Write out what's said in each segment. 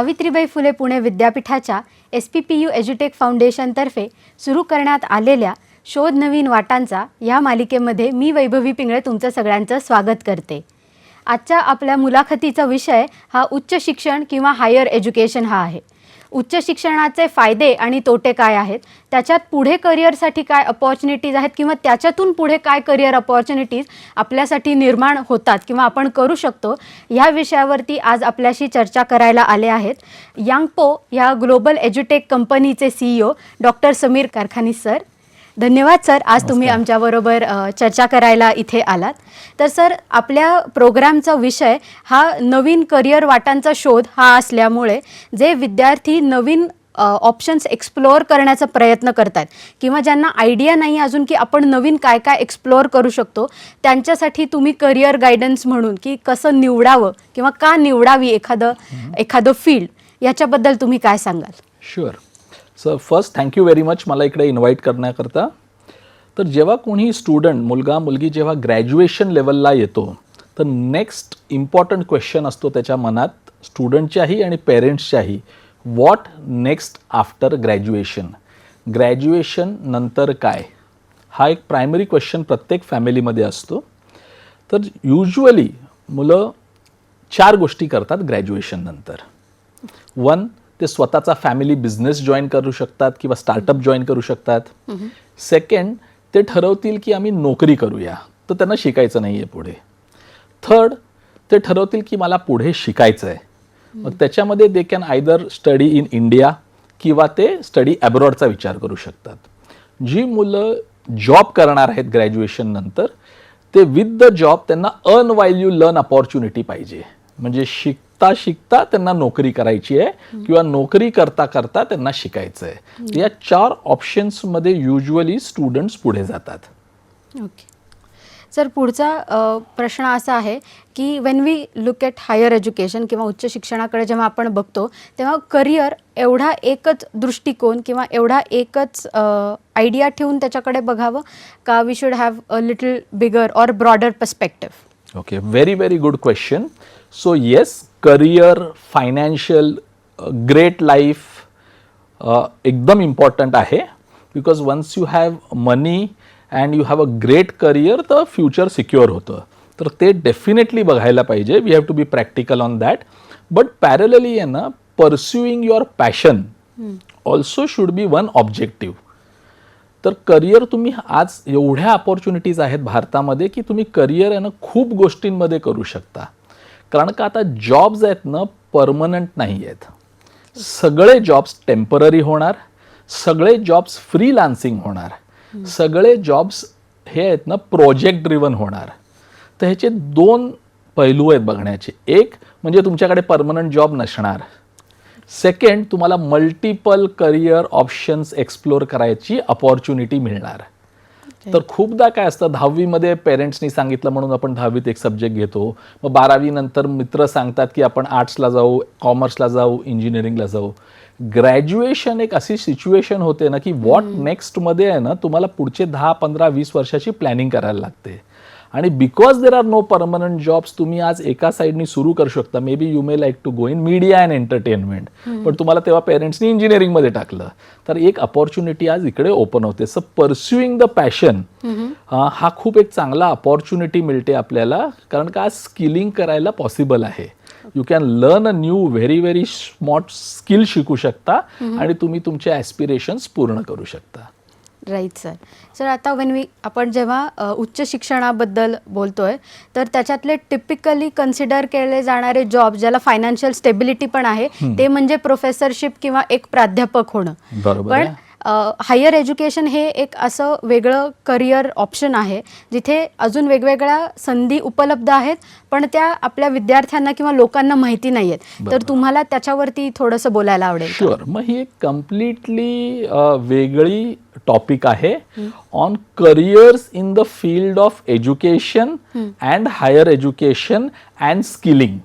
सावित्रीबाई फुले पुणे विद्यापीठाच्या S P P U एज्युटेक फाउंडेशनतर्फे सुरू करण्यात आलेल्या शोध नवीन वाटांचा या मालिकेमध्ये मी वैभवी पिंगळे तुमचं सगळ्यांचं स्वागत करते. आजच्या आपल्या मुलाखतीचा विषय हा उच्च शिक्षण किंवा हायर एज्युकेशन हा आहे. उच्च शिक्षणाचे फायदे आणि तोटे काय आहेत? त्याच्यात पुढे करिअरसाठी काय अपॉर्च्युनिटीज आहेत? किंवा त्याच्यातून पुढे काय करिअर अपॉर्च्युनिटीज आपल्यासाठी निर्माण होतात? किंवा आपण करू शकतो? ह्या विषयावरती आज आपल्याशी चर्चा करायला आले आहेत. यांगपो या ग्लोबल एज्युटेक कंपनीचे CEO doctor Sameer Karkhani sir. धन्यवाद सर. आज तुम्ही. आमच्याबरोबर चर्चा करायला इथे आलात. तर सर आपल्या प्रोग्रामचा विषय हा नवीन करिअर वाटांचा शोध हा असल्यामुळे जे विद्यार्थी नवीन ऑप्शन्स एक्सप्लोअर करण्याचा प्रयत्न करतात किंवा ज्यांना आयडिया नाही अजून की आपण नवीन काय काय एक्सप्लोअर करू शकतो त्यांच्यासाठी तुम्ही करिअर गायडन्स म्हणून की कसं निवडावं किंवा का निवडावी एखादं एखादं फील्ड याच्याबद्दल तुम्ही काय सांगाल? Sure sir first thank you very much मला इकडे इन्व्हाइट करण्याकरता. तर जेव्हा कोणी स्टुडंट मुलगा मुलगी जेव्हा ग्रॅज्युएशन लेवलला येतो तर नेक्स्ट इम्पॉर्टंट क्वेश्चन असतो त्याच्या मनात स्टुडंटच्याही आणि पेरेंट्सच्याही what next after graduation graduation नंतर काय? हा एक प्रायमरी क्वेश्चन प्रत्येक फॅमिलीमध्ये असतो. तर युजली मुलं चार गोष्टी करतात ग्रॅज्युएशन नंतर. वन ते स्वतःचा फॅमिली बिझनेस जॉईन करू शकतात किंवा स्टार्टअप जॉईन करू शकतात. सेकंड ते ठरवतील की आम्ही नोकरी करूया. तर त्यांना शिकायचं नाही आहे पुढे. थर्ड ते ठरवतील की मला पुढे शिकायचं आहे मग त्याच्यामध्ये they can either study in India किंवा ते स्टडी ॲब्रॉडचा विचार करू शकतात. जी मुलं जॉब करणार आहेत ग्रॅज्युएशन नंतर ते विथ द जॉब त्यांना earn while you learn opportunity पाहिजे. म्हणजे शिक शिकता शिकता त्यांना नोकरी करायची आहे किंवा नोकरी करता करता त्यांना शिकायचं आहे. या चार ऑप्शन्समध्ये युजली स्टुडंट्स पुढे जातात. ओके सर पुढचा प्रश्न असा आहे की when we look at higher education किंवा उच्च शिक्षणाकडे जेव्हा आपण बघतो तेव्हा करिअर एवढा एकच दृष्टिकोन किंवा एवढा एकच आयडिया ठेवून त्याच्याकडे बघावं का? We should have a little bigger or broader perspective okay very very good question so yes career financial great life एकदम इम्पॉर्टंट आहे. Because once you have money and you have a great career तर future secure होतं. तर ते definitely बघायला पाहिजे. We have to be practical on that. But parallelly आहे ना pursuing your passion also should be one objective. तर career तुम्ही आज एवढ्या अपॉर्च्युनिटीज आहेत भारतामध्ये की तुम्ही करिअर आहे ना खूप गोष्टींमध्ये करू शकता. कारण का आता जॉब्स आहेत ना परमनंट नाही आहेत सगळे जॉब्स टेंपररी होणार सगळे जॉब्स फ्रीलान्सिंग होणार सगळे जॉब्स हे आहेत ना प्रोजेक्ट ड्रिवन होणार. तर ह्याचे दोन पैलू आहेत बघण्याचे. एक म्हणजे तुमच्याकडे परमनंट जॉब नसणार. सेकंड तुम्हाला मल्टिपल करिअर ऑप्शन्स एक्सप्लोर करायची अपॉर्च्युनिटी मिळणार. तर खूपदा काय असतं दहावीमध्ये पेरेंट्सनी सांगितलं म्हणून आपण दहावीत एक सब्जेक्ट घेतो. मग बारावी नंतर मित्र सांगतात की आपण आर्ट्सला जाऊ कॉमर्सला जाऊ इंजिनिअरिंगला जाऊ. ग्रॅज्युएशन एक अशी सिच्युएशन होते ना की व्हॉट नेक्स्टमध्ये आहे ना तुम्हाला पुढचे दहा पंधरा वीस वर्षाची प्लॅनिंग करायला लागते. आणि because there are no permanent jobs तुम्ही आज एका साईडनी सुरू करू शकता. Maybe you may like to go in media and entertainment पण तुम्हाला तेव्हा पेरेंट्सनी इंजिनिअरिंगमध्ये टाकलं. तर एक अपॉर्च्युनिटी आज इकडे ओपन होते. सो परस्युईंग द पॅशन हा खूप एक चांगला अपॉर्च्युनिटी मिळते आपल्याला. कारण का आज स्किलिंग करायला पॉसिबल आहे. You can learn a new very very smart skill शिकू शकता. आणि तुम्ही तुमचे ॲस्पिरेशन्स पूर्ण करू शकता. राईट सर सर आता वेन वी आपण जेव्हा उच्च शिक्षणाबद्दल बोलतोय तर त्याच्यातले टिपिकली कन्सिडर केले जाणारे जॉब ज्याला फायनान्शियल स्टेबिलिटी पण आहे ते म्हणजे प्रोफेसरशिप किंवा एक प्राध्यापक होणं. पण आहे. हायर एज्युकेशन हे एक असं वेगळं करिअर ऑप्शन आहे जिथे अजून वेगवेगळ्या संधी उपलब्ध आहेत पण त्या आपल्या विद्यार्थ्यांना किंवा लोकांना माहिती नाही आहेत तर. तुम्हाला त्याच्यावरती थोडंसं बोलायला आवडेल? शुअर मग ही एक कम्प्लिटली वेगळी टॉपिक आहे. On careers in the field of education and higher education and skilling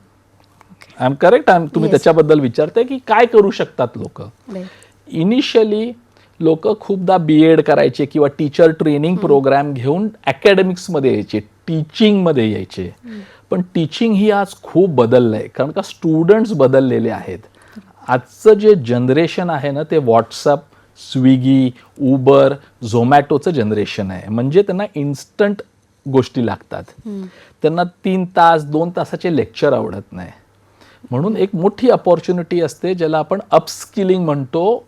I am correct I तुम्ही. त्याच्याबद्दल विचारताय की काय करू शकतात लोक. इनिशियली लोक खूपदा बी एड करायचे किंवा टीचर ट्रेनिंग प्रोग्राम घेऊन अकॅडमिक्समध्ये यायचे टीचिंगमध्ये यायचे. पण टीचिंग ही आज खूप बदललं आहे कारण का स्टुडंट्स बदललेले आहेत. आजचं जे जनरेशन आहे ना ते व्हॉट्सअप स्विगी उबर झोमॅटोचं जनरेशन आहे. म्हणजे त्यांना इन्स्टंट गोष्टी लागतात. त्यांना तीन तास दोन तासाचे लेक्चर आवडत नाही. म्हणून एक मोठी अपॉर्च्युनिटी असते ज्याला आपण अपस्किलिंग म्हणतो.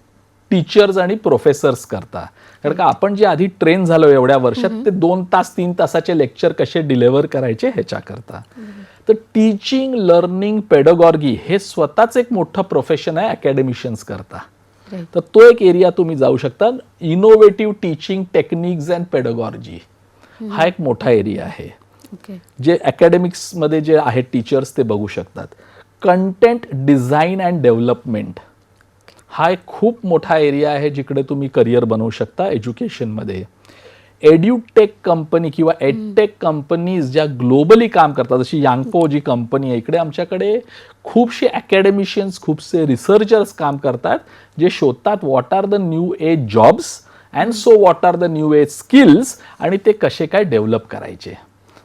टीचर्स आणि प्रोफेसर्स करता. कारण का आपण जे आधी ट्रेन झालो एवढ्या वर्षात ते दोन तास तीन तासाचे लेक्चर कसे डिलेव्हर करायचे ह्याच्या करता. तर टीचिंग लर्निंग पेडोगॉर्गी हे स्वतःच एक मोठं प्रोफेशन आहे अकॅडमिशियन्स करता. तर तो एक एरिया तुम्ही जाऊ शकता. Innovative teaching techniques and pedagogy हा एक मोठा एरिया आहे. ओके जे अकॅडमिक्समध्ये जे आहेत टीचर्स ते बघू शकतात. कंटेंट डिझाईन अँड डेव्हलपमेंट हा एक खूप मोठा एरिया आहे जिकडे तुम्ही करिअर बनवू शकता एज्युकेशनमध्ये. एड्युटेक कंपनी किंवा एडटेक कंपनीज ज्या ग्लोबली काम करतात जशी यांको जी कंपनी आहे इकडे आमच्याकडे खूपशे अकॅडमिशियन्स खूपसे रिसर्चर्स काम करतात जे शोधतात what are the new age jobs and so what are the new age skills आणि ते कसे काय डेव्हलप करायचे.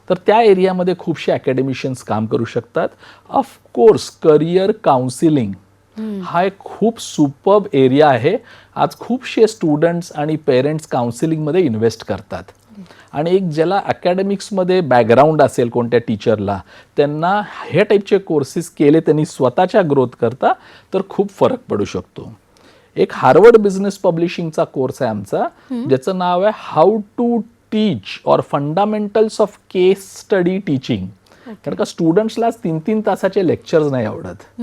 तर त्या एरियामध्ये खूपशे अकॅडमिशियन्स काम करू शकतात. ऑफकोर्स करिअर काउन्सिलिंग हा एक खूप सुपर्ब एरिया आहे. आज खूपशे स्टुडंट्स आणि पेरेंट्स काउन्सिलिंगमध्ये इन्व्हेस्ट करतात. आणि एक ज्याला अकॅडमिक्समध्ये बॅकग्राऊंड असेल कोणत्या टीचरला त्यांना हे टाईपचे कोर्सेस केले त्यांनी स्वतःच्या ग्रोथ करता तर खूप फरक पडू शकतो. एक हार्वर्ड बिझनेस पब्लिशिंगचा कोर्स आहे आमचा ज्याचं नाव आहे how to teach or fundamentals of case study teaching कारण का स्टुडंट्सला तीन तीन तासाचे लेक्चर्स नाही आवडत.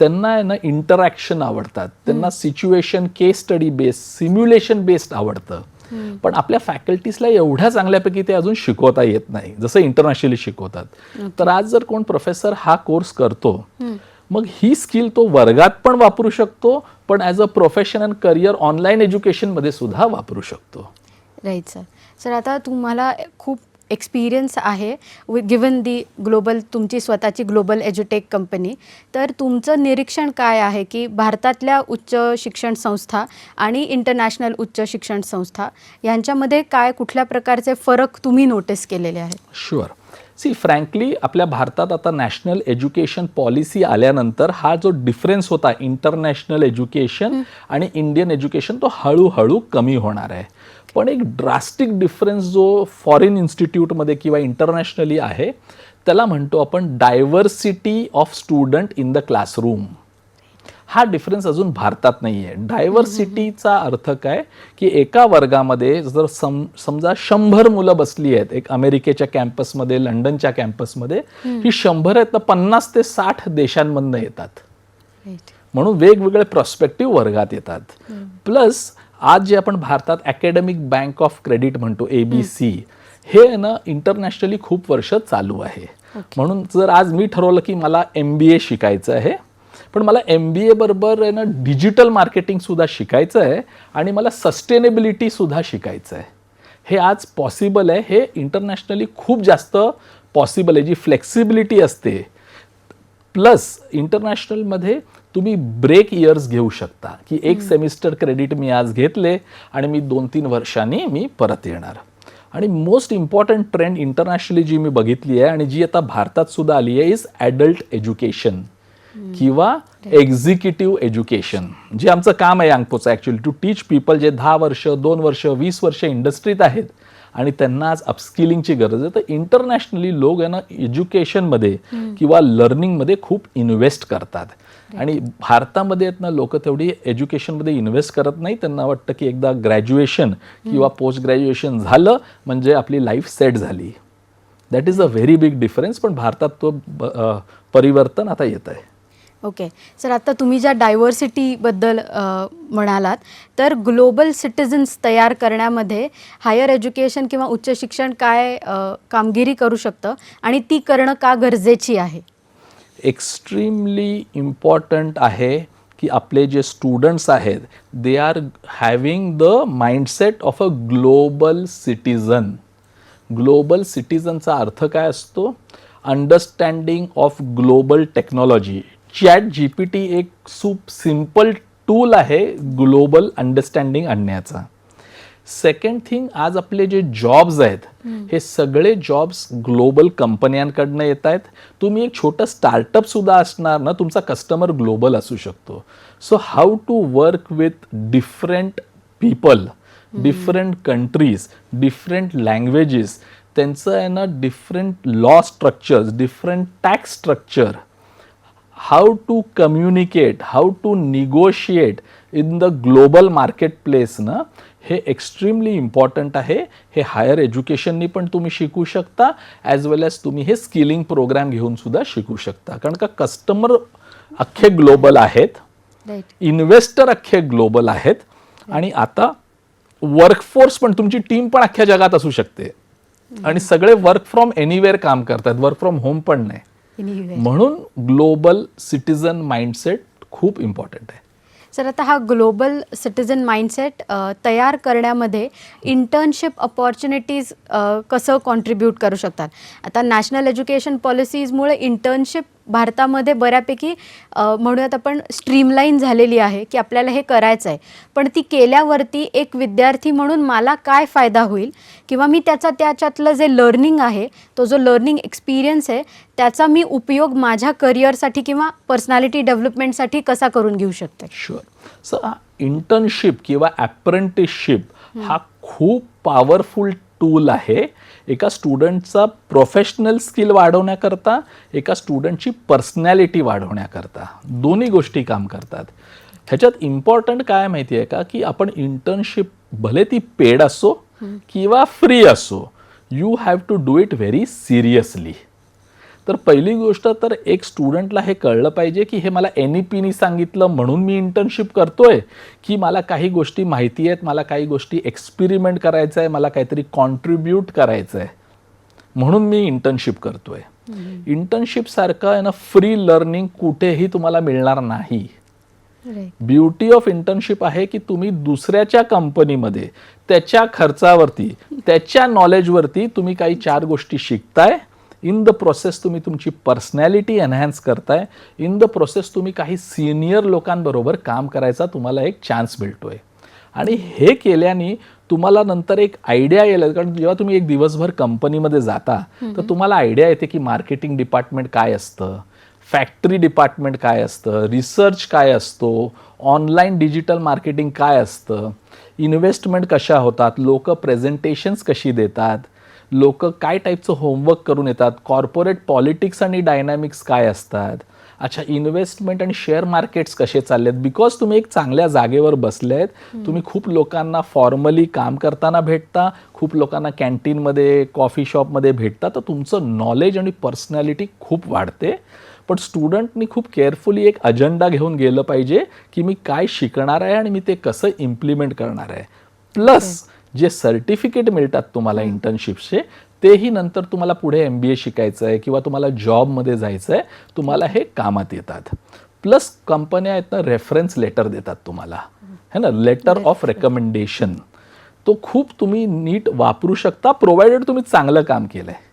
त्यांना आहे ना इंटरॅक्शन आवडतात. त्यांना situation case study based simulation based आवडतं. पण आपल्या फॅकल्टीजला एवढ्या चांगल्यापैकी ते अजून शिकवता येत नाही. जसं इंटरनॅशनली शिकवतात. तर आज जर कोण प्रोफेसर हा कोर्स करतो मग ही स्किल तो वर्गात पण वापरू शकतो पण as a profession and career online एज्युकेशनमध्ये सुद्धा वापरू शकतो. राईट सर सर आता तुम्हाला खूप एक्सपिरियन्स आहे. गिवन दी ग्लोबल तुमची स्वतःची ग्लोबल एज्युटेक कंपनी तर तुमचं निरीक्षण काय आहे की भारतातल्या उच्च शिक्षण संस्था आणि इंटरनॅशनल उच्च शिक्षण संस्था यांच्यामध्ये काय कुठल्या प्रकारचे फरक तुम्ही नोटीस केलेले आहेत? शुअर सी फ्रँकली आपल्या भारतात आता नॅशनल एज्युकेशन पॉलिसी आल्यानंतर हा जो डिफरन्स होता इंटरनॅशनल एज्युकेशन आणि इंडियन एज्युकेशन तो हळूहळू कमी होणार आहे. पण एक ड्रास्टिक डिफरन्स जो फॉरेन इन्स्टिट्यूटमध्ये किंवा इंटरनॅशनली आहे त्याला म्हणतो आपण diversity of student in the classroom हा डिफरन्स अजून भारतात नाही आहे डायव्हर्सिटीचा अर्थ काय? की एका वर्गामध्ये जर सम समजा शंभर मुलं बसली आहेत एक अमेरिकेच्या कॅम्पसमध्ये लंडनच्या कॅम्पसमध्ये ही शंभर आहेत तर पन्नास ते साठ देशांमधनं येतात. म्हणून वेगवेगळे प्रॉस्पेक्टिव्ह वर्गात येतात. प्लस आज जे आपण भारतात अकॅडमिक बँक ऑफ क्रेडिट म्हणतो ए बी सी हे ना इंटरनॅशनली खूप वर्ष चालू आहे. म्हणून जर आज मी ठरवलं की मला एम बी ए शिकायचं आहे पण मला एम बी ए बरोबर आहे ना डिजिटल मार्केटिंग सुद्धा शिकायचं आहे आणि मला सस्टेनेबिलिटी सुद्धा शिकायचं आहे. हे आज पॉसिबल आहे हे इंटरनॅशनली खूप जास्त पॉसिबल आहे. जी फ्लेक्सिबिलिटी असते प्लस इंटरनॅशनलमध्ये तुम्ही ब्रेक इयर्स घेऊ शकता. की एक सेमिस्टर क्रेडिट मी आज घेतले आणि मी दोन तीन वर्षांनी मी परत येणार. आणि मोस्ट इम्पॉर्टंट ट्रेंड इंटरनॅशनली जी मी बघितली आहे आणि जी आता भारतात सुद्धा आली आहे इज ॲडल्ट एज्युकेशन किंवा एक्झिक्युटिव्ह एज्युकेशन जे आमचं काम आहे यांगपोचं ॲक्च्युली टू टीच पीपल जे दहा वर्ष दोन वर्ष वीस वर्ष इंडस्ट्रीत आहेत आणि त्यांना आज अपस्किलिंगची गरज आहे. तर इंटरनॅशनली लोक आहे ना एज्युकेशनमध्ये किंवा लर्निंगमध्ये खूप इन्व्हेस्ट करतात. आणि भारतामध्ये आहेत ना लोक तेवढी एज्युकेशनमध्ये इन्व्हेस्ट करत नाही. त्यांना वाटतं की एकदा ग्रॅज्युएशन किंवा पोस्ट ग्रॅज्युएशन झालं म्हणजे आपली लाईफ सेट झाली. That is a very big difference पण भारतात तो परिवर्तन आता येत आहे. ओके सर आता तुम्ही ज्या डायव्हर्सिटीबद्दल म्हणालात तर ग्लोबल सिटिझन्स तयार करण्यामध्ये हायर एज्युकेशन किंवा उच्च शिक्षण काय कामगिरी करू शकतं? आणि ती करणं का गरजेची आहे? एक्स्ट्रीमली इम्पॉर्टंट आहे की आपले जे स्टुडंट्स आहेत they are having the mindset of a global citizen global सिटिझनचा अर्थ काय असतो? Understanding of global technology chat G P T एक खूप सिंपल टूल आहे ग्लोबल अंडरस्टँडिंग आणण्याचा. सेकंड थिंग आज आपले जे जॉब्स आहेत हे सगळे जॉब्स ग्लोबल कंपन्यांकडनं येत आहेत. तुम्ही एक छोटं स्टार्टअप सुद्धा असणार ना तुमचा कस्टमर ग्लोबल असू शकतो. So how to work with different people different countries different languages त्यांचं आहे ना different law structures different tax structure how to communicate how to negotiate in the global marketplace ना हे एक्स्ट्रीमली इम्पॉर्टंट आहे. हे higher एज्युकेशननी पण तुम्ही शिकू शकता ॲज वेल एज तुम्ही हे स्किलिंग प्रोग्राम घेऊन सुद्धा शिकू शकता. कारण का कस्टमर अख्खे ग्लोबल आहेत. इन्व्हेस्टर अख्खे ग्लोबल आहेत. आणि आता वर्कफोर्स पण तुमची टीम पण अख्ख्या जगात असू शकते. आणि सगळे वर्क फ्रॉम एनिवेअर काम करतात. वर्क फ्रॉम होम पण नाही. म्हणून ग्लोबल सिटीजन माइंडसेट खूप इम्पॉर्टंट आहे. सर आता हा ग्लोबल सिटिझन माइंडसेट तयार करण्यामध्ये इंटर्नशिप अपॉर्च्युनिटीज कसं कॉन्ट्रीब्यूट करू शकतात? आता नॅशनल एज्युकेशन पॉलिसीजमुळे इंटर्नशिप भारतामध्ये बऱ्यापैकी म्हणूयात आपण स्ट्रीमलाईन झालेली आहे की आपल्याला हे करायचं आहे पण ती केल्यावरती एक विद्यार्थी म्हणून मला काय फायदा होईल किंवा मी त्याचा त्याच्यातलं जे लर्निंग आहे तो जो लर्निंग एक्सपिरियन्स आहे त्याचा मी उपयोग माझ्या करिअरसाठी किंवा पर्सनॅलिटी डेव्हलपमेंटसाठी कसा करून घेऊ शकते? शुअर सो इंटर्नशिप किंवा ॲप्रेंटिसशिप हा खूप पॉवरफुल टूल आहे. एका स्टुडंटचा प्रोफेशनल स्किल वाढवण्याकरता एका स्टुडंटची पर्सनॅलिटी वाढवण्याकरता. दोन्ही गोष्टी काम करतात. ह्याच्यात इम्पॉर्टंट काय माहिती आहे का? की आपण इंटर्नशिप भले ती पेड असो किंवा फ्री असो you have to do it very seriously तर पहिली गोष्ट तर एक स्टुडंटला हे कळलं पाहिजे की हे मला एन ई पीनी सांगितलं म्हणून मी इंटर्नशिप करतोय की मला काही गोष्टी माहिती आहेत मला काही गोष्टी एक्सपेरिमेंट करायचं आहे मला काहीतरी कॉन्ट्रीब्यूट करायचं आहे म्हणून मी इंटर्नशिप करतोय. इंटर्नशिप सारखं आहे ना फ्री लर्निंग कुठेही तुम्हाला मिळणार नाही. ब्युटी ऑफ इंटर्नशिप आहे की तुम्ही दुसऱ्याच्या कंपनीमध्ये त्याच्या खर्चावरती त्याच्या नॉलेजवरती तुम्ही काही चार गोष्टी शिकताय इन द प्रोसेस तुम्ही तुमची पर्सनॅलिटी एन्हान्स करताय. इन द प्रोसेस तुम्ही काही सिनियर लोकांबरोबर काम करायचा तुम्हाला एक चान्स मिळतोय आणि हे केल्याने तुम्हाला नंतर एक आयडिया येईल कारण जेव्हा तुम्ही एक दिवसभर कंपनीमध्ये जाता तर तुम्हाला आयडिया येते की मार्केटिंग डिपार्टमेंट काय असतं फॅक्टरी डिपार्टमेंट काय असतं रिसर्च काय असतो ऑनलाईन डिजिटल मार्केटिंग काय असतं इन्व्हेस्टमेंट कशा होतात लोक प्रेझेंटेशन्स कशी देतात लोक काय टाईपचं होमवर्क करून येतात? कॉर्पोरेट पॉलिटिक्स आणि डायनॅमिक्स काय असतात? अच्छा इन्व्हेस्टमेंट आणि शेअर मार्केट्स कसे चालले आहेत बिकॉज तुम्ही एक चांगल्या जागेवर बसले आहेत तुम्ही खूप लोकांना फॉर्मली काम करताना भेटता खूप लोकांना कॅन्टीनमध्ये कॉफी शॉपमध्ये भेटता तर तुमचं नॉलेज आणि पर्सनॅलिटी खूप वाढते. पण स्टुडंटनी खूप केअरफुली एक अजेंडा घेऊन गेलं पाहिजे की मी काय शिकणार आहे आणि मी ते कसं इम्प्लिमेंट करणार आहे. प्लस जे सर्टिफिकेट मिळतात तुम्हाला इंटर्नशिपचे तेही नंतर तुम्हाला पुढे एम बी ए शिकायचं आहे किंवा तुम्हाला जॉबमध्ये जायचं आहे तुम्हाला हे कामात येतात. प्लस कंपन्या आहेत ना रेफरन्स लेटर देतात तुम्हाला. है ना? लेटर ऑफ रेकमेंडेशन तो खूप तुम्ही नीट वापरू शकता प्रोव्हाइडेड तुम्ही चांगलं काम केलं आहे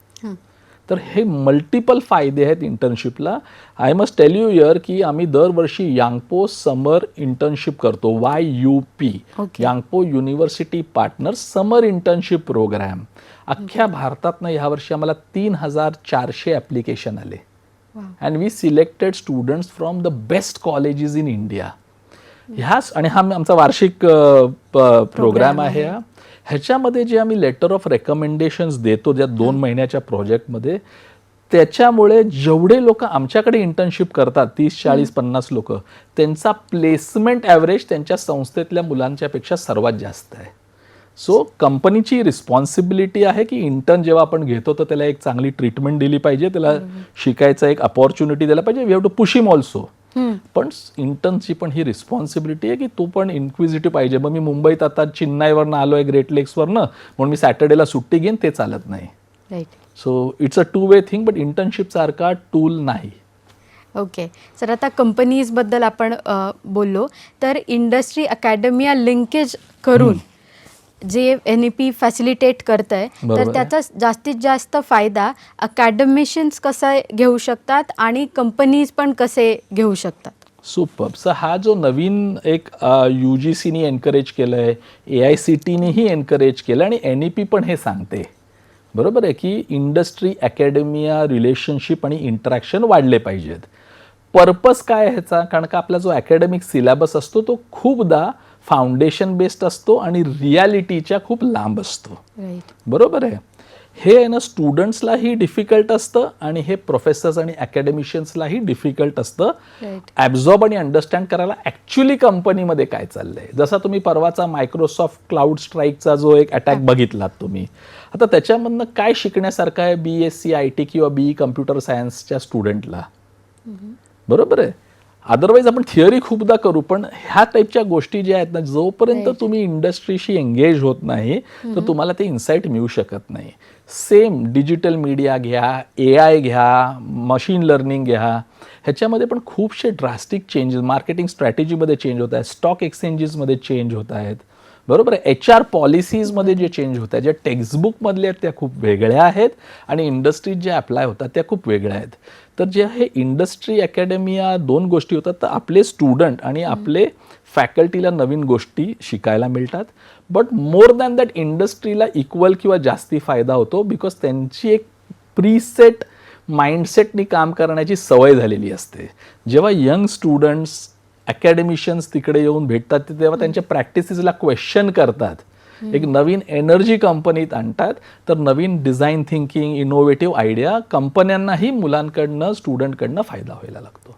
तर हे मल्टिपल फायदे आहेत इंटर्नशिपला I must tell you here की आम्ही दरवर्षी यांगपो समर इंटर्नशिप करतो Y U P. Yangpo university partner summer internship programme अख्ख्या भारतातनं ह्यावर्षी आम्हाला तीन हजार चारशे ॲप्लिकेशन आले. And we selected students from the best colleges in India ह्याच आणि हा आमचा वार्षिक प्रोग्राम आहे. हा. ह्याच्यामध्ये जे आम्ही लेटर ऑफ रेकमेंडेशन्स देतो ज्या दोन महिन्याच्या प्रोजेक्टमध्ये त्याच्यामुळे जेवढे लोक आमच्याकडे इंटर्नशिप करतात तीस चाळीस पन्नास लोक त्यांचा प्लेसमेंट ॲव्हरेज त्यांच्या संस्थेतल्या मुलांच्या पेक्षा सर्वात जास्त आहे. सो कंपनीची रिस्पॉन्सिबिलिटी आहे की इंटर्न जेव्हा आपण घेतो तर त्याला एक चांगली ट्रीटमेंट दिली पाहिजे. त्याला शिकायचा एक अपॉर्च्युनिटी दिला पाहिजे. We have to push him also पण इंटर्नची पण ही रिस्पॉन्सिबिलिटी आहे की तो पण इन्क्विजिटिव्ह पाहिजे. मग मी मुंबईत आता चेन्नईवरनं आलो आहे ग्रेट लेक्सवरनं म्हणून मी सॅटर्डेला सुट्टी घेईन ते चालत नाही. So it's a two way thing but internship सारखा टूल नाही. ओके सर आता कंपनीजबद्दल आपण बोललो. तर इंडस्ट्री अकॅडमिया लिंकेज करून जे एन ई पी फॅसिलिटेट करत आहे तर. त्याचा जास्तीत जास्त फायदा अकॅडमिशियन्स कसा घेऊ शकतात आणि कंपनीज पण कसे घेऊ शकतात? सुपर सर हा जो नवीन एक यू जी सीनी एनकरेज केलं आहे ए आय सी टीनीही एनकरेज केलं आणि एन ई पी पण हे सांगते. बरोबर आहे की इंडस्ट्री अकॅडमिया रिलेशनशिप आणि इंटरॅक्शन वाढले पाहिजेत. पर्पज काय ह्याचा? कारण का आपला जो अकॅडमिक सिलेबस असतो तो खूपदा फाउंडेशन बेस्ड असतो आणि रियालिटीच्या खूप लांब असतो. बरोबर आहे? हे आहे ना स्टुडंट्सलाही डिफिकल्ट असतं आणि हे प्रोफेसर्स आणि अकॅडमिशियन्सलाही डिफिकल्ट असतं. राईट ॲब्झॉर्ब आणि अंडरस्टँड करायला ॲक्च्युली कंपनीमध्ये काय चाललंय? जसा तुम्ही परवाचा मायक्रोसॉफ्ट क्लाउड स्ट्राईकचा जो एक अटॅक बघितलात तुम्ही आता त्याच्यामधनं काय शिकण्यासारखं आहे B S C I T किंवा बी कम्प्युटर सायन्सच्या स्टुडंटला बरोबर आहे? अदरवाईज आपण थिअरी खूपदा करू पण ह्या टाईपच्या गोष्टी ज्या आहेत ना जोपर्यंत. तुम्ही इंडस्ट्रीशी एंगेज होत नाही तर तुम्हाला ते इन्साईट मिळू शकत नाही. सेम डिजिटल मीडिया घ्या ए आय घ्या मशीन लर्निंग घ्या ह्याच्यामध्ये पण खूपशे ड्रास्टिक चेंजेस मार्केटिंग स्ट्रॅटेजीमध्ये चेंज होत आहेत स्टॉक एक्सचेंजेसमध्ये चेंज होत आहेत. बरोबर आहे. एच आर पॉलिसीजमध्ये जे चेंज होत आहेत ज्या टेक्स्टबुकमधल्या आहेत त्या खूप वेगळ्या आहेत आणि इंडस्ट्रीत ज्या अप्लाय होतात त्या खूप वेगळ्या आहेत. तर जे हे इंडस्ट्री अकॅडमी या दोन गोष्टी होतात तर आपले स्टुडंट आणि आपले फॅकल्टीला नवीन गोष्टी शिकायला मिळतात. बट मोर दॅन दॅट इंडस्ट्रीला इक्वल किंवा जास्ती फायदा होतो बिकॉज त्यांची एक प्रीसेट माइंडसेटनी काम करण्याची सवय झालेली असते. जेव्हा यंग स्टुडंट्स अकॅडमिशियन्स तिकडे येऊन भेटतात ते तेव्हा त्यांच्या प्रॅक्टिसेसला क्वेश्चन करतात. एक नवीन एनर्जी कंपनीत आणतात तर नवीन डिझाईन थिंकिंग इनोव्हेटिव्ह आयडिया कंपन्यांनाही मुलांकडनं स्टुडंटकडनं फायदा व्हायला लागतो.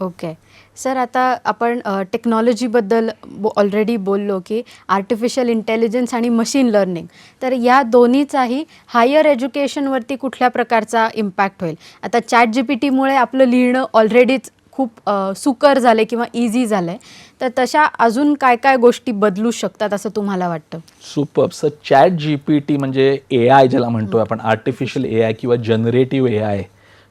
ओके सर आता आपण टेक्नॉलॉजीबद्दल बो ऑलरेडी बोललो की आर्टिफिशियल इंटेलिजन्स आणि मशीन लर्निंग तर या दोन्हीचाही हायर एज्युकेशनवरती कुठल्या प्रकारचा इम्पॅक्ट होईल? आता चॅट जी पी टीमुळे आपलं लिहिणं ऑलरेडीच खूप सुकर झालं किंवा इझी झालं आहे तर तशा अजून काय काय गोष्टी बदलू शकतात असं तुम्हाला वाटतं? Super sir chat G P T म्हणजे ए आय ज्याला म्हणतो आपण आर्टिफिशियल ए आय किंवा जनरेटिव्ह ए आय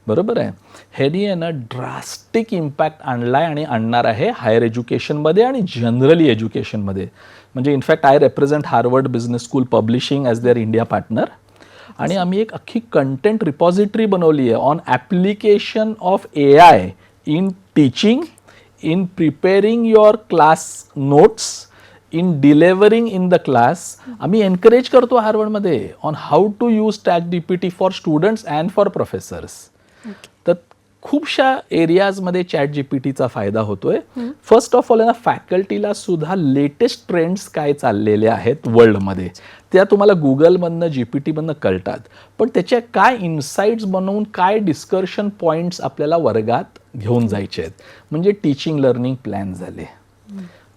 बरोबर आहे? ह्यानी आहे ना ड्रास्टिक इम्पॅक्ट आणलाय आणि आणणार आहे हायर एज्युकेशनमध्ये आणि जनरली एज्युकेशनमध्ये म्हणजे in fact I represent Harvard Business School Publishing as their India partner आणि आम्ही एक अख्खी कंटेंट रिपॉझिटरी बनवली आहे on application of A I in teaching in preparing your class notes in delivering in the class आम्ही encourage करतो हार्वर्डमध्ये on how to use tack D P T for students and for professors तर खूपशा एरियाजमध्ये chat G P टीचा फायदा होतोय. First of all ना फॅकल्टीला सुद्धा latest trends काय चाललेले आहेत वर्ल्डमध्ये त्या तुम्हाला गुगलमधनं जी पी टीमधनं कळतात. पण त्याच्या काय इन्साइट्स बनवून काय डिस्कर्शन पॉईंट्स आपल्याला वर्गात घेऊन जायचे आहेत? म्हणजे टीचिंग लर्निंग प्लॅन झाले.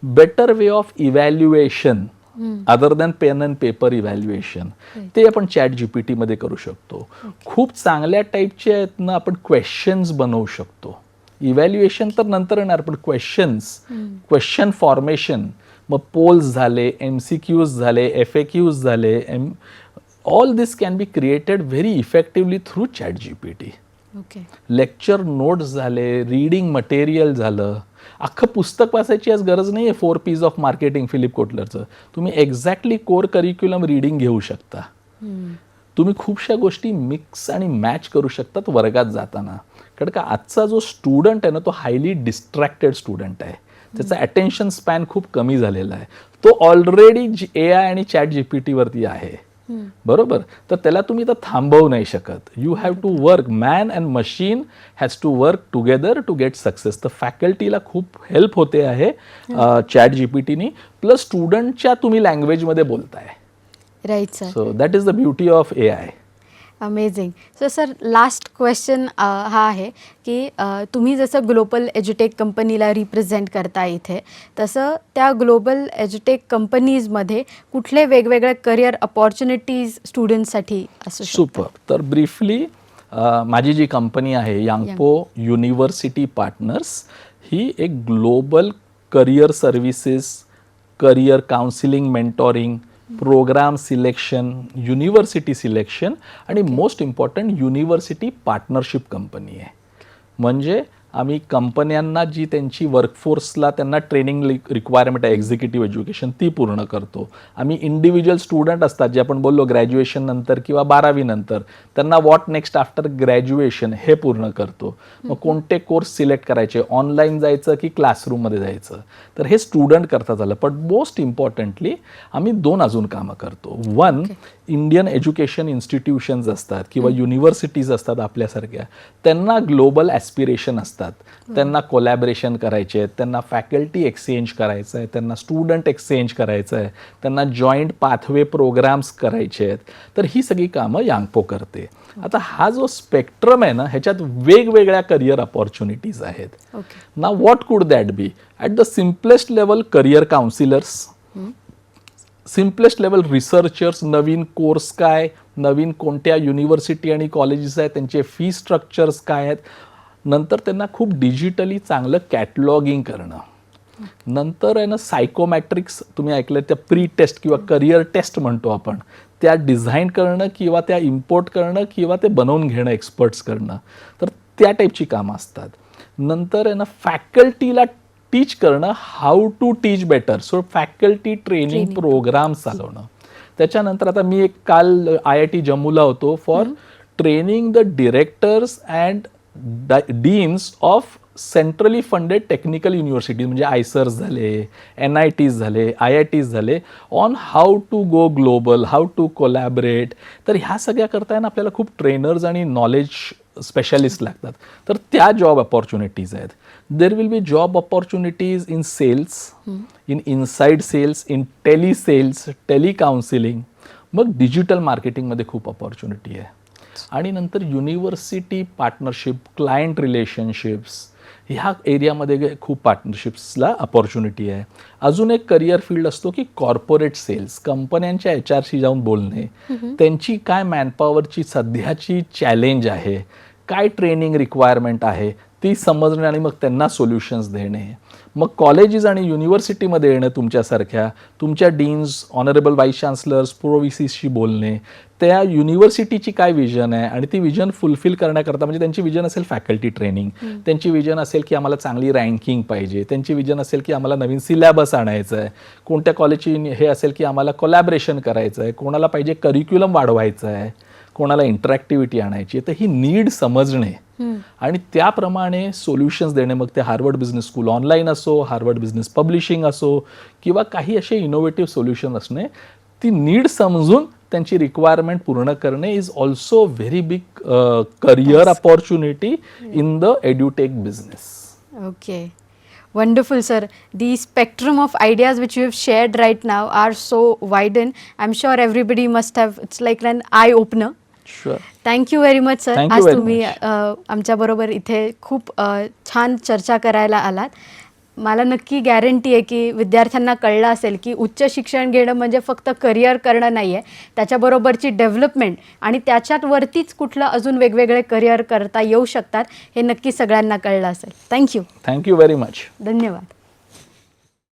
Better way of evaluation other than pen and paper evaluation ते आपण चॅट जी पी टीमध्ये करू शकतो. खूप चांगल्या टाईपचे आहेत ना आपण क्वेश्चन्स बनवू शकतो. इव्हॅल्युएशन तर नंतर येणार पण क्वेश्चन्स क्वेश्चन फॉर्मेशन मग पोल्स झाले एम सी क्यूज झाले एफ ए क्यूज झाले M all this can be created very effectively through chat G P T okay lecture notes झाले रीडिंग मटेरियल झालं. अख्खं पुस्तक वाचायची आज गरज नाही आहे four Ps of marketing Philip कोटलरचं तुम्ही एक्झॅक्टली कोर करिक्युलम रीडिंग घेऊ शकता. तुम्ही खूपशा गोष्टी मिक्स आणि मॅच करू शकतात वर्गात जाताना. कारण का आजचा जो स्टुडंट आहे ना तो हायली डिस्ट्रॅक्टेड स्टुडंट आहे. त्याचा अटेन्शन स्पॅन खूप कमी झालेला आहे. तो ऑलरेडी ए आय आणि चॅट जी पी टीवरती आहे. बरोबर? तर त्याला तुम्ही तर थांबवू नाही शकत. You have to work man and machine has to work together to get success तर फॅकल्टीला खूप हेल्प होते आहे चॅट जी पी टीनी प्लस स्टुडंटच्या तुम्ही लँग्वेजमध्ये बोलताय. Right sir so that is the beauty of A I amazing so sir last question हा आहे की अ, तुम्ही जसं ग्लोबल एज्युटेक कंपनीला रिप्रेझेंट करता इथे तसं त्या ग्लोबल एज्युटेक कंपनीजमध्ये कुठले वेगवेगळे करिअर अपॉर्च्युनिटीज स्टुडंट्ससाठी असू सुपर तर ब्रीफली माझी जी कंपनी आहे यांगपो युनिव्हर्सिटी पार्टनर्स ही एक global career services career counselling mentoring programme selection university selection आणि most important university partnership company आहे. म्हणजे आम्ही कंपन्यांना जी त्यांची वर्कफोर्सला त्यांना ट्रेनिंग रिक्वायरमेंट आहे एक्झिक्युटिव्ह एज्युकेशन ती पूर्ण करतो. आम्ही इंडिव्हिज्युअल स्टुडंट असतात जे आपण बोललो ग्रॅज्युएशन नंतर किंवा बारावी नंतर त्यांना वॉट नेक्स्ट आफ्टर ग्रॅज्युएशन हे पूर्ण करतो. मग कोणते कोर्स सिलेक्ट करायचे? ऑनलाईन जायचं की क्लासरूममध्ये जायचं? तर हे स्टुडंट करता झालं. पण मोस्ट इम्पॉर्टंटली आम्ही दोन अजून कामं करतो. वन इंडियन एज्युकेशन इन्स्टिट्यूशन्स असतात किंवा युनिव्हर्सिटीज असतात आपल्यासारख्या. त्यांना ग्लोबल ॲस्पिरेशन असतात त्यांना कोलॅबरेशन करायचे आहेत त्यांना फॅकल्टी एक्सचेंज करायचं आहे त्यांना स्टुडंट एक्सचेंज करायचं आहे त्यांना जॉईंट पाथवे प्रोग्राम्स करायचे आहेत. तर ही सगळी कामं यांगपो करते. आता हा जो स्पेक्ट्रम आहे ना ह्याच्यात वेगवेगळ्या करिअर अपॉर्च्युनिटीज आहेत. ना what could that be at the simplest level career counsellors simplest level researchers Naveen course काय नवीन कोणत्या युनिव्हर्सिटी आणि कॉलेजेस आहेत त्यांचे फी स्ट्रक्चर्स काय आहेत? नंतर त्यांना खूप डिजिटली चांगलं कॅटलॉगिंग करणं. नंतर आहे ना सायकोमॅट्रिक्स तुम्ही ऐकलं त्या प्री टेस्ट किंवा करिअर टेस्ट म्हणतो आपण त्या डिझाईन करणं किंवा त्या इम्पोर्ट करणं किंवा ते बनवून घेणं एक्सपर्ट्स करणं तर त्या टाईपची कामं असतात. नंतर आहे ना फॅकल्टीला टीच करणं how to teach better so faculty training programme चालवणं. त्याच्यानंतर आता मी एक काल आय आय टी जम्मूला होतो for training the directors and deans of centrally funded technical universities म्हणजे आयसर्स झाले एन आय टीज झाले आय आय टीज झाले on how to go global how to collaborate तर ह्या सगळ्या करताना आपल्याला खूप ट्रेनर्स आणि नॉलेज स्पेशलिस्ट लागतात. तर त्या जॉब अपॉर्च्युनिटीज आहेत. There will be job opportunities in sales in inside sales in tele sales tele counselling मग डिजिटल मार्केटिंगमध्ये खूप अपॉर्च्युनिटी आहे. आणि नंतर युनिव्हर्सिटी पार्टनरशिप क्लायंट रिलेशनशिप्स ह्या एरियामध्ये खूप पार्टनरशिप्सला अपॉर्च्युनिटी आहे. अजून एक करिअर फील्ड असतो की कॉर्पोरेट सेल्स कंपन्यांच्या एच आरशी जाऊन बोलणे. त्यांची काय मॅनपॉवरची सध्याची चॅलेंज आहे? काय ट्रेनिंग रिक्वायरमेंट आहे? ती समजणे आणि मग त्यांना सोल्युशन्स देणे. मग कॉलेजेस आणि युनिव्हर्सिटीमध्ये येणं तुमच्यासारख्या तुमच्या डीन्स ऑनरेबल व्हाईस चान्सलर्स प्रोव्हिसीसशी बोलणे त्या युनिव्हर्सिटीची काय विजन आहे? आणि ती विजन फुलफिल करण्याकरता म्हणजे त्यांची विजन असेल फॅकल्टी ट्रेनिंग त्यांची विजन असेल की आम्हाला चांगली रँकिंग पाहिजे. त्यांची विजन असेल की आम्हाला नवीन सिलॅबस आणायचं आहे कोणत्या कॉलेजची हे असेल की आम्हाला कोलॅबरेशन करायचं आहे कोणाला पाहिजे करिक्युलम वाढवायचं आहे कोणाला इंटरॅक्टिव्हिटी आणायची तर ही नीड समजणे. आणि त्याप्रमाणे सोल्युशन्स देणे मग ते हार्वर्ड बिझनेस स्कूल ऑनलाईन असो हार्वर्ड बिझनेस पब्लिशिंग असो किंवा काही असे इनोव्हेटिव्ह सोल्युशन असणे ती नीड समजून त्यांची रिक्वायरमेंट पूर्ण करणे is also very big career opportunity in the edtech business Okay. Wonderful, sir. The spectrum of ideas which you have shared right now are so widen. I'm sure everybody must have, it's like an eye opener. Sure thank you very much sir Thank you आज very तुम्ही much. अ, आमच्याबरोबर इथे खूप अ, छान चर्चा करायला आलात. मला नक्की गॅरंटी आहे की विद्यार्थ्यांना कळलं असेल की उच्च शिक्षण घेणं म्हणजे फक्त करिअर करणं नाही आहे त्याच्याबरोबरची डेव्हलपमेंट आणि त्याच्यात वरतीच कुठलं अजून वेगवेगळे करिअर करता येऊ शकतात हे नक्की सगळ्यांना कळलं असेल. थँक्यू थँक्यू व्हेरी मच धन्यवाद.